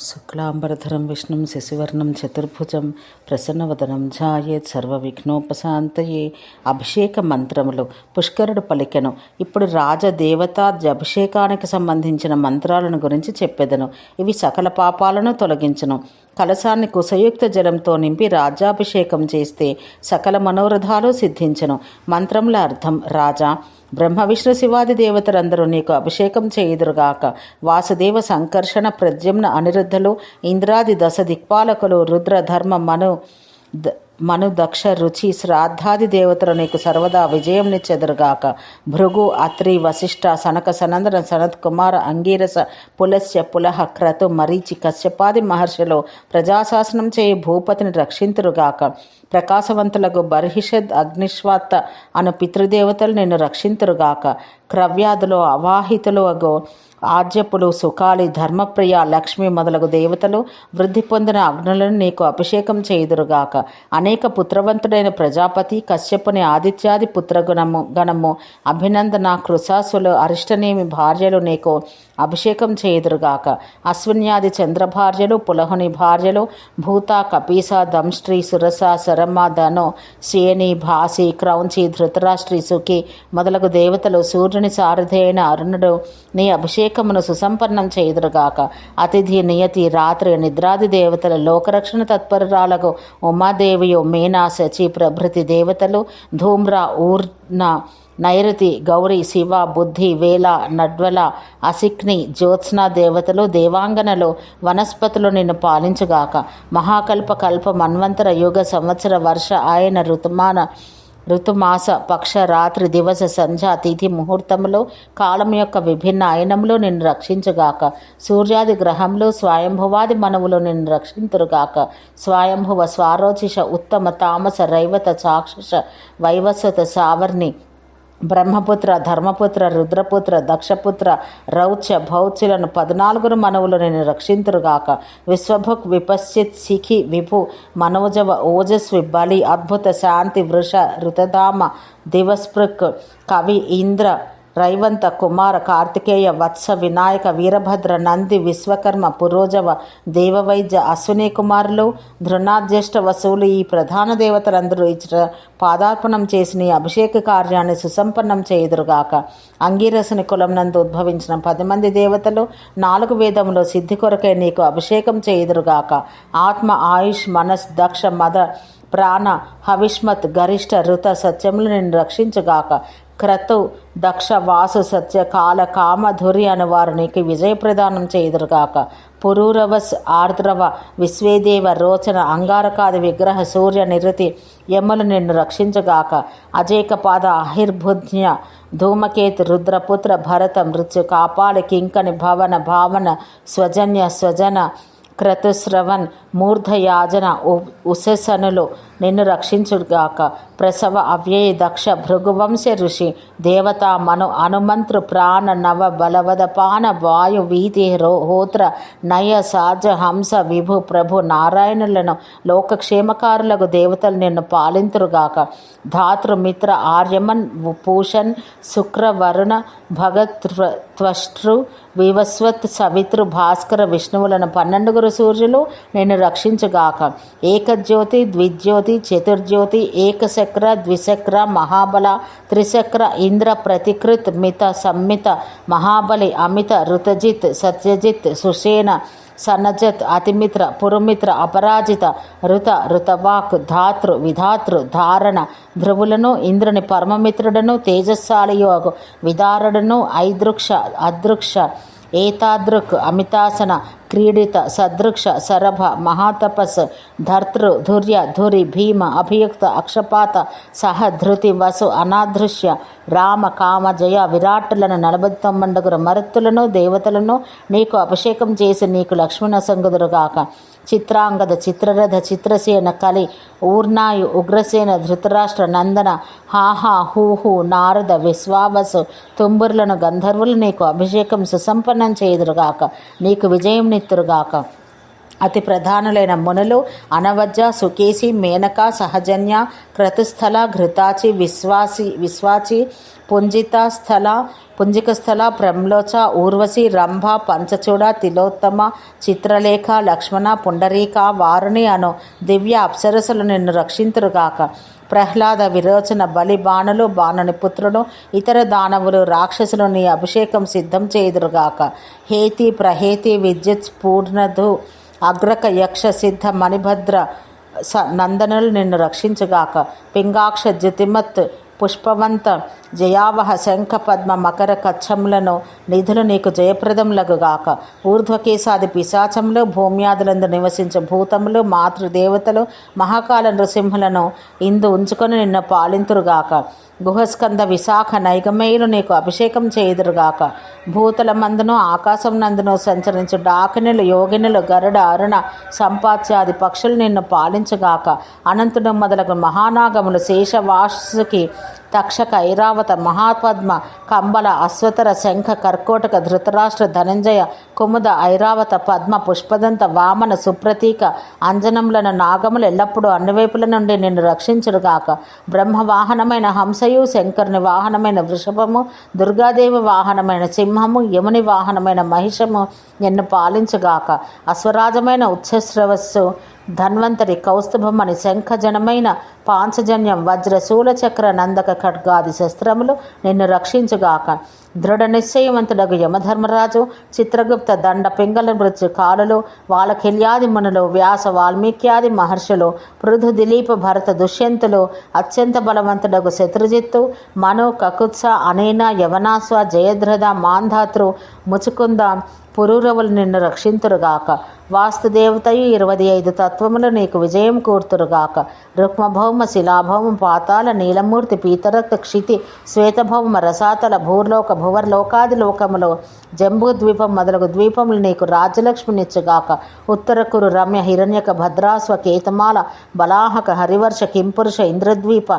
శుక్లాంబరధరం విష్ణుం శశివర్ణం చతుర్భుజం ప్రసన్నవదనం ఝాయేత్ సర్వవిఘ్నోపశాంతయే. అభిషేక మంత్రములు. పుష్కరుడు పలికెను. ఇప్పుడు రాజదేవత అభిషేకానికి సంబంధించిన మంత్రాలను గురించి చెప్పెదను. ఇవి సకల పాపాలను తొలగించును. కలశాన్ని కుసయుక్త జలంతో నింపి రాజ్యాభిషేకం చేస్తే సకల మనోరథాలు సిద్ధించను. మంత్రముల అర్థం రాజా బ్రహ్మ విష్ణు శివాది దేవతలందరూ నీకు అభిషేకం చేయుదురుగాక. వాసుదేవ సంకర్షణ ప్రద్యుమ్న అనిరుద్ధులు ఇంద్రాది దశ దిక్పాలకులు రుద్ర ధర్మ మను ద- మను దక్ష రుచి శ్రాద్ధాది దేవతలు నీకు సర్వదా విజయం నిచ్చెదరుగాక భృగు అత్రి వశిష్ఠ సనక సనందన సనత్ కుమార అంగీరస పులస్య పులహ క్రతు మరీచి కశ్యపాది మహర్షిలో ప్రజాశాసనం చేయి భూపతిని రక్షింతురుగాక. ప్రకాశవంతులకు బర్హిషద్ అగ్నిశ్వాత్త అను పితృదేవతలు నిన్ను రక్షింతురుగాక. క్రవ్యాధులు అవాహితులు అగో ఆర్జపులు సుఖాలి ధర్మప్రియ లక్ష్మి మొదలగు దేవతలు వృద్ధి పొందిన అగ్నులను నీకు అభిషేకం చేయుదురుగాక. అనేక పుత్రవంతుడైన ప్రజాపతి కశ్యపుని ఆదిత్యాది పుత్రగుణము గణము అభినందన కృశాసులు అరిష్టనేమి భార్యలు నీకు అభిషేకం చేయుదురుగాక. అశ్విన్యాది చంద్రభార్యలు పులహుని భార్యలు భూత కపీస దంశ్రీ సురస శరమ ధను శేని భాసి క్రౌంచి ధృతరాష్ట్రి సుఖి మొదలగు దేవతలు సూర్యుని సారథి అయిన అరుణుడు నీ అభిషేకమును సుసంపన్నం చేయుదురుగాక. అతిథి నియతి రాత్రి నిద్రాది దేవతల లోకరక్షణ తత్పరురాలకు ఉమాదేవియు మీనా శచి ప్రభృతి దేవతలు ధూమ్రా ఊర్ణ నైరుతి గౌరి శివ బుద్ధి వేల నడ్వల అసిక్ని జ్యోత్స్న దేవతలు దేవాంగనలో వనస్పతులు నిన్ను పాలించుగాక. మహాకల్ప కల్ప మన్వంతర యుగ సంవత్సర వర్ష ఆయన ఋతుమాన ఋతుమాస పక్ష రాత్రి దివస సంధ్యా తిథి ముహూర్తములో కాలం యొక్క విభిన్న అయనంలో నిన్ను రక్షించుగాక. సూర్యాది గ్రహంలో స్వయంభువాది మనవులు నిన్ను రక్షింతురుగాక. స్వయంభువ స్వారోచిష ఉత్తమ తామస రైవత చాక్షుష వైవస్వత సావర్ణి బ్రహ్మపుత్ర ధర్మపుత్ర రుద్రపుత్ర దక్షపుత్ర రౌచ భౌచులను పద్నాలుగురు మనవులు నేను రక్షింతురుగాక. విశ్వభుక్ విపశ్చిత్ శిఖి విభు మనోజవ ఓజస్వి బలి అద్భుత శాంతి వృష ఋతధామ దివస్పృక్ కవి ఇంద్ర రైవంత కుమార కార్తికేయ వత్స వినాయక వీరభద్ర నంది విశ్వకర్మ పురోజవ దేవవైద్య అశ్విని కుమారులు ధృణాధ్యష్ట వసువులు ఈ ప్రధాన దేవతలందరూ ఇచ్చట పాదార్పణం చేసిన ఈ అభిషేక కార్యాన్ని సుసంపన్నం చేయుదురుగాక. అంగీరసుని కులం నందు ఉద్భవించిన పది మంది దేవతలు నాలుగు వేదములో సిద్ధి కొరకై నీకు అభిషేకం చేయుదురుగాక. ఆత్మ ఆయుష్ మనస్ దక్ష మద ప్రాణ హవిష్మత్ గరిష్ట ఋత సత్యములు నిన్ను రక్షించుగాక. క్రతు దక్ష వాసు సత్య కాల కామధురి అను వారు నీకు విజయ ప్రదానం చేయుదురుగాక పురూరవస్ ఆర్ద్రవ విశ్వేదేవ రోచన అంగారకాది విగ్రహ సూర్య నిరతి యములు నిన్ను రక్షించగాక అజేక పాద అహిర్బుధ్య ధూమకేతు రుద్రపుత్ర భరత మృత్యు కాపాలి కింకని భవన భావన స్వజన్య స్వజన క్రతుశ్రవన్ మూర్ధయాజన ఉ- ఉశసనులు నిన్ను రక్షించుగాక ప్రసవ అవ్యయ దక్ష భృగువంశ ఋషి దేవతా మను అనుమంత్రు ప్రాణ నవ బలవద పాన వాయు వీతి హోత్ర నయ సాజ హంస విభు ప్రభు నారాయణులను లోకక్షేమకారులకు దేవతలు నిన్ను పాలింతురుగాక ధాతృమిత్ర ఆర్యమన్ భూషణ్ శుక్రవరుణ భగత్ త్వష్టృ వివస్వత్ సవితృ భాస్కర విష్ణువులను పన్నెండుగురు సూర్యులు నేను రక్షించుగాక. ఏకజ్యోతి ద్విజ్యోతి చతుర్జ్యోతి ఏకచక్ర ద్విచక్ర మహాబల త్రిచక్ర ఇంద్ర ప్రతికృత్ మిత సమ్మిత మహాబలి అమిత ఋతజిత్ సత్యజిత్ సుషేణ సన్నజత్ అతిమిత్ర పురుమిత్ర అపరాజిత ఋత ఋతవాక్ ధాతృ విధాతృ ధారణ ధ్రువులను ఇంద్రుని పరమమిత్రుడను తేజస్సాలియోగు విదారుడను ఐదృక్ష అదృక్ష ఏతాదృక్ అమితాసన క్రీడిత సదృక్ష సరభ మహాతపస్ ధర్తృ ధుర్య ధురి భీమ అభియుక్త అక్షపాత సహధృతి వసు అనాదృశ్య రామ కామ జయ విరాట్టులను నలభై తొమ్మిదిగురు మరుత్తులను దేవతలను నీకు అభిషేకం చేసి నీకు లక్ష్మణ సంగుదురుగాక. చిత్రాంగద చిత్రరథ చిత్రసేన కలి ఊర్నాయు ఉగ్రసేన ధృతరాష్ట్ర నందన హాహా హూహు నారద విశ్వావసు తుంబురులను గంధర్వులు నీకు అభిషేకం సుసంపన్నం చేయుదురుగాక నీకు విజయం నిత్తురుగాక. అతి ప్రధానులైన మునులు అనవజ్జ సుకేసి మేనక సహజన్య క్రతుస్థల ఘృతాచి విశ్వాసి విశ్వాచి పుంజిత స్థల పుంజిక స్థల ప్రమ్లోచ ఊర్వశి రంభ పంచచూడ తిలోత్తమ చిత్రలేఖ లక్ష్మణ పుండరీక వారుని అను దివ్య అప్సరసులు నిన్ను రక్షింతురుగాక. ప్రహ్లాద విరోచన బలి బాణులు బాణుని పుత్రుడు ఇతర దానవులు రాక్షసులు నీ అభిషేకం సిద్ధం చేయుదురుగాక. హేతి ప్రహేతి విద్యుత్ పూర్ణధు అగ్రక యక్ష సిద్ధ మణిభద్ర స నందనులు నిన్ను రక్షించుగాక. పింగాక్ష జ్యుతిమత్ పుష్పవంత జయావహ శంఖ పద్మ మకర కచ్చములను నిధులు నీకు జయప్రదములగుగాక ఊర్ధ్వకేశాది పిశాచములు భూమ్యాదులందు నివసించే భూతములు మాతృదేవతలు మహాకాల నృసింహులను ఇందు ఉంచుకొని నిన్ను పాలింతురుగాక. గుహస్కంద విశాఖ నైగమేయులు నీకు అభిషేకం చేయుదురుగాక. భూతల మందును ఆకాశం నందును సంచరించు డాకినులు యోగినులు గరుడ అరుణ సంపాత్యాది పక్షులు నిన్ను పాలించుగాక. అనంతుడు మొదలగు మహానాగములు శేషవాసుకి తక్షక ఐరావత మహాపద్మ కంబల అశ్వతర శంఖ కర్కోటక ధృతరాష్ట్ర ధనంజయ కుముద ఐరావత పద్మ పుష్పదంత వామన సుప్రతీక అంజనములను నాగములు ఎల్లప్పుడూ అన్ని వైపుల నుండి నిన్ను రక్షించుడుగాక బ్రహ్మ వాహనమైన హంసయు శంకరుని వాహనమైన వృషభము దుర్గాదేవి వాహనమైన సింహము యముని వాహనమైన మహిషము నిన్ను పాలించుగాక. అశ్వరాజమైన ఉచ్ఛస్రవస్సు ధన్వంతరి కౌస్తుభమని శంఖజనమైన పాంచజన్యం వజ్ర శూలచక్ర నందక ఖడ్గాది శస్త్రములు నిన్ను రక్షించుగాక. దృఢ నిశ్చయవంతుడగు యమధర్మరాజు చిత్రగుప్త దండ పింగళ మృత్యు కాలులు వాలకిల్యాది మునులు వ్యాస వాల్మీక్యాది మహర్షులు పృథు దిలీప భరత దుష్యంతులు అత్యంత బలవంతుడగు శత్రుజిత్తు మను కకుత్స అనేన యవనాస్వ జయధ్రద మాంధాతృ ముచుకుంద పురూరవులు నిన్ను రక్షింతురుగాక. వాస్తుదేవతయు ఇరవై ఐదు తత్వములు నీకు విజయం కూర్తురుగాక. రుక్మభౌమ శిలాభౌమ పాతాల నీలమూర్తి పీతరక్త క్షితి శ్వేతభౌమ రసాతల భూర్లోక భువర్లోకాది లోకములు జంబూ ద్వీపం మొదలగు ద్వీపములు నీకు రాజలక్ష్మినిచ్చుగాక ఉత్తరకురు రమ్య హిరణ్యక భద్రాస్వ కేతమాల బలాహక హరివర్ష కింపురుష ఇంద్రద్వీప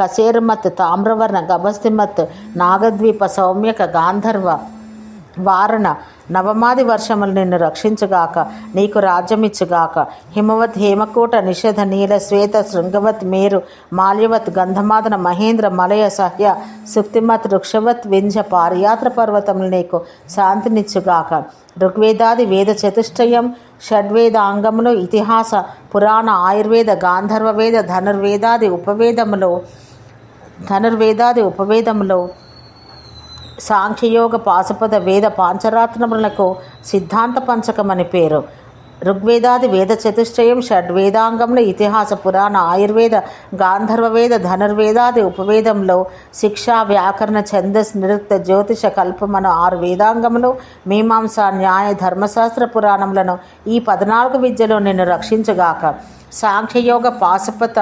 కసేరుమత్ తామ్రవర్ణ గభస్తిమత్ నాగద్వీప సౌమ్యక గాంధర్వ వారణ నవమాది వర్షములు నిన్ను రక్షించుగాక నీకు రాజ్యమిచ్చుగాక. హిమవత్ హేమకూట నిషధ నీల శ్వేత శృంగవత్ మేరు మాల్యవత్ గంధమాదన మహేంద్ర మలయ సహ్య సుక్తిమత్ వృక్షవత్ వింజ పారియాత్ర పర్వతములు నీకు శాంతినిచ్చుగాక. ఋగ్వేదాది వేద చతుష్టయం షడ్వేదాంగములు ఇతిహాస పురాణ ఆయుర్వేద గాంధర్వ వేద ధనుర్వేదాది ఉపవేదములు ధనుర్వేదాది ఉపవేదములు సాంఖ్యయోగ పాశుపద వేద పాంచరాత్రములకు సిద్ధాంత పంచకమని పేరు. ఋగ్వేదాది వేద చతుష్టయం షడ్వేదాంగంలో ఇతిహాస పురాణ ఆయుర్వేద గాంధర్వ వేద ధనుర్వేదాది ఉపవేదంలో శిక్ష వ్యాకరణ ఛందస్ నిరుక్త జ్యోతిష కల్పమను ఆరు వేదాంగములు మీమాంస న్యాయ ధర్మశాస్త్ర పురాణములను ఈ పద్నాలుగు విద్యలో నిన్ను రక్షించగాక. సాంఖ్యయోగ పాశుపత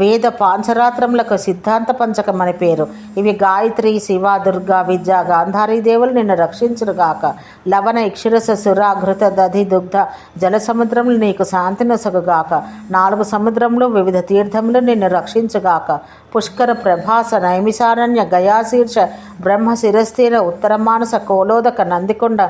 వేద పాంచరాత్రములకు సిద్ధాంత పంచకం అని పేరు. ఇవి గాయత్రి శివ దుర్గా విద్య గాంధారీ దేవులు నిన్ను రక్షించురుగాక లవణ ఇక్షురస సుర ఘృత దధి దుగ్ధ జల సముద్రములు నీకు శాంతినొసగుగాక నాలుగు సముద్రములు వివిధ తీర్థములు నిన్ను రక్షించుగాక. పుష్కర ప్రభాస నైమిసారణ్య గయాశీర్ష బ్రహ్మ శిరస్థిర ఉత్తరమానస కోలోదక నందికొండ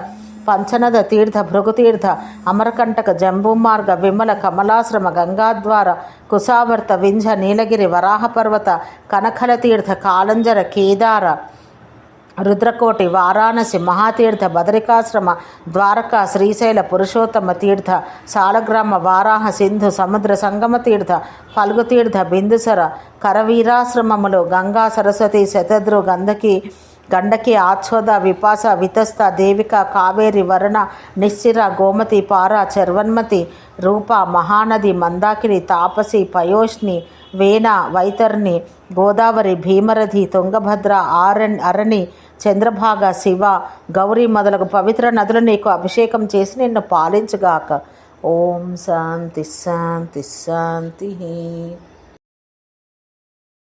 పంచనద తీర్థ భృగుతీర్థ అమరకంటక జంబూమార్గ విమల కమలాశ్రమ గంగాద్వార కుశావర్త వింజ నీలగిరి వరాహపర్వత కనకల తీర్థ కాలంజర కేదార రుద్రకోటి వారాణసి మహాతీర్థ బదరికాశ్రమ ద్వారకా శ్రీశైల పురుషోత్తమ తీర్థ సాలగ్రామ వారాహ సింధు సముద్ర సంగమ తీర్థ ఫల్గుతీర్థ బిందుసర కరవీరాశ్రమములు గంగా సరస్వతి శతద్రు గంధకి గండకి ఆచ్ఛోద విపాస వితస్త దేవిక కావేరి వరణ నిశ్చిర గోమతి పార చర్వన్మతి రూప మహానది మందాకిని తాపసి పయోష్ని వేణ వైతర్ని గోదావరి భీమరథి తుంగభద్ర ఆరణ్ అరణి చంద్రభాగ శివ గౌరీ మొదలగు పవిత్ర నదులు నీకు అభిషేకం చేసి నిన్ను పాలించుగాక. ఓం శాంతి శాంతి శాంతి.